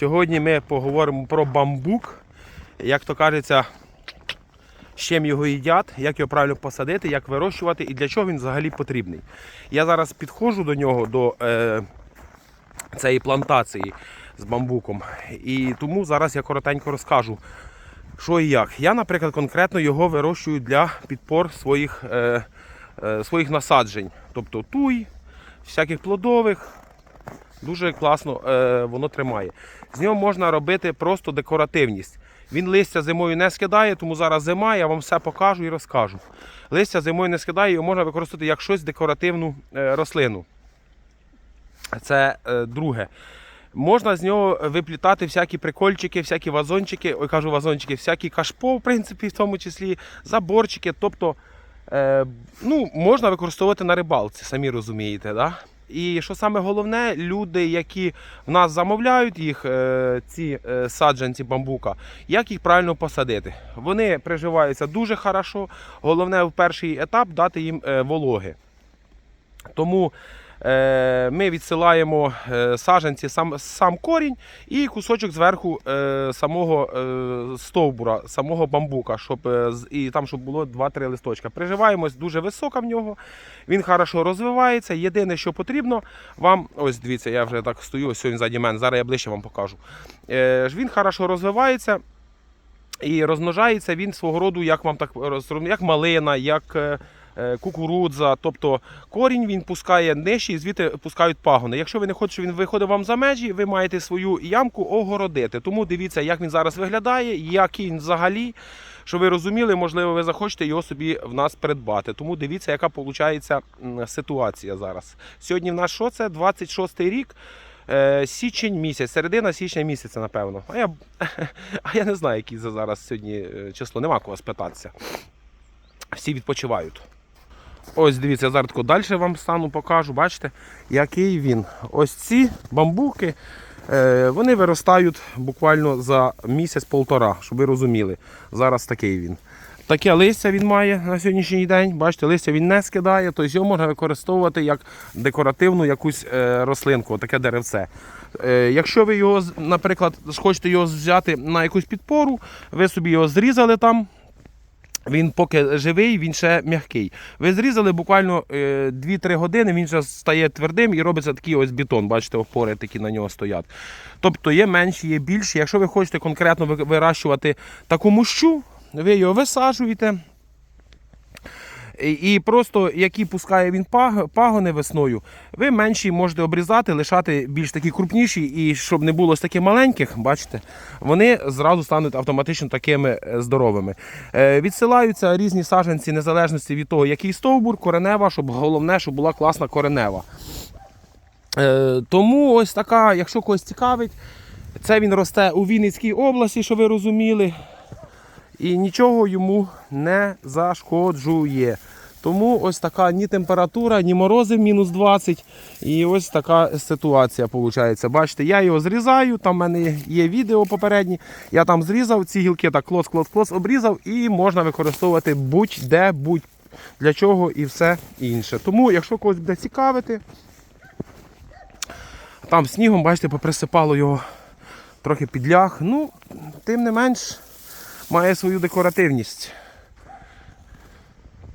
Сьогодні ми поговоримо про бамбук. Як то кажеться, з чим його їдять, як його правильно посадити, як вирощувати і для чого він взагалі потрібний. Я зараз підходжу до нього, до е, цієї плантації з бамбуком. І тому зараз я коротенько розкажу, що і як. Я, наприклад, конкретно його вирощую для підпор своїх, е, е, своїх насаджень. Тобто туй, всяких плодових. Дуже класно е, воно тримає. З нього можна робити просто декоративність. Він листя зимою не скидає, тому зараз зима, я вам все покажу і розкажу. Листя зимою не скидає, його можна використовувати як щось декоративну е, рослину. Це е, друге. Можна з нього виплітати всякі прикольчики, всякі вазончики, ой, кажу вазончики, всякі кашпо, в принципі, в тому числі, заборчики. Тобто е, ну, можна використовувати на рибалці, самі розумієте. Да? І що саме головне, люди, які в нас замовляють їх, е, ці е, саджанці бамбука, як їх правильно посадити. Вони приживаються дуже хорошо. Головне в перший етап дати їм е, вологи. Тому ми відсилаємо е, саджанці сам, сам корінь і кусочок зверху е, самого е, стовбура, самого бамбука, щоб, е, і там, щоб було 2-3 листочка. Приживаємось дуже високо в нього. Він хорошо розвивається. Єдине, що потрібно вам, ось дивіться, я вже так стою, ось він ззаді мене, зараз я ближче вам покажу. Е, він хорошо розвивається. І розмножається він свого роду, як вам так як малина, як е, е, кукурудза. Тобто корінь він пускає нижче і звідти пускають пагони. Якщо ви не хочете, щоб він виходив вам за межі, ви маєте свою ямку огородити. Тому дивіться, як він зараз виглядає, який він взагалі. Щоб ви розуміли, можливо, ви захочете його собі в нас придбати. Тому дивіться, яка виходить ситуація зараз. Сьогодні в нас що це? 26 рік. Е, Січень місяць, середина січня місяця, напевно. А я, а я не знаю, за зараз сьогодні е, число, нема кого спитатися. Всі відпочивають. Ось дивіться, я зараз далі вам стану покажу. Бачите, який він. Ось ці бамбуки, е, вони виростають буквально за місяць-полтора, щоб ви розуміли. Зараз такий він. Таке листя він має на сьогоднішній день. Бачите, листя він не скидає, тобто його можна використовувати як декоративну якусь е, рослинку, таке деревце. Е, Якщо ви його, наприклад, хочете його взяти на якусь підпору, ви собі його зрізали там. Він поки живий, він ще м'який. Ви зрізали буквально е, 2-3 години, він вже стає твердим і робиться такий ось бетон. Бачите, опори такі на нього стоять. Тобто є менші, є більші. Якщо ви хочете конкретно ви- вирощувати таку мущу, ви його висаджуєте. І просто які пускає він пагони весною, ви менші можете обрізати, лишати більш такі крупніші, і щоб не було таких маленьких, бачите, вони зразу стануть автоматично такими е, здоровими. Е, Відсилаються різні саджанці незалежності від того, який стовбур, коренева, щоб головне, щоб була класна коренева. Е, Тому ось така, якщо когось цікавить, це він росте у Вінницькій області, що ви розуміли і нічого йому не зашкоджує. Тому ось така ні температура, ні морози мінус 20. І ось така ситуація виходить. Бачите, я його зрізаю, там в мене є відео попередні. Я там зрізав ці гілки, так клос, клос, клос обрізав і можна використовувати будь-де, будь для чого і все інше. Тому, якщо когось буде цікавити, там снігом, бачите, поприсипало його трохи підляг. Ну, тим не менш, має свою декоративність.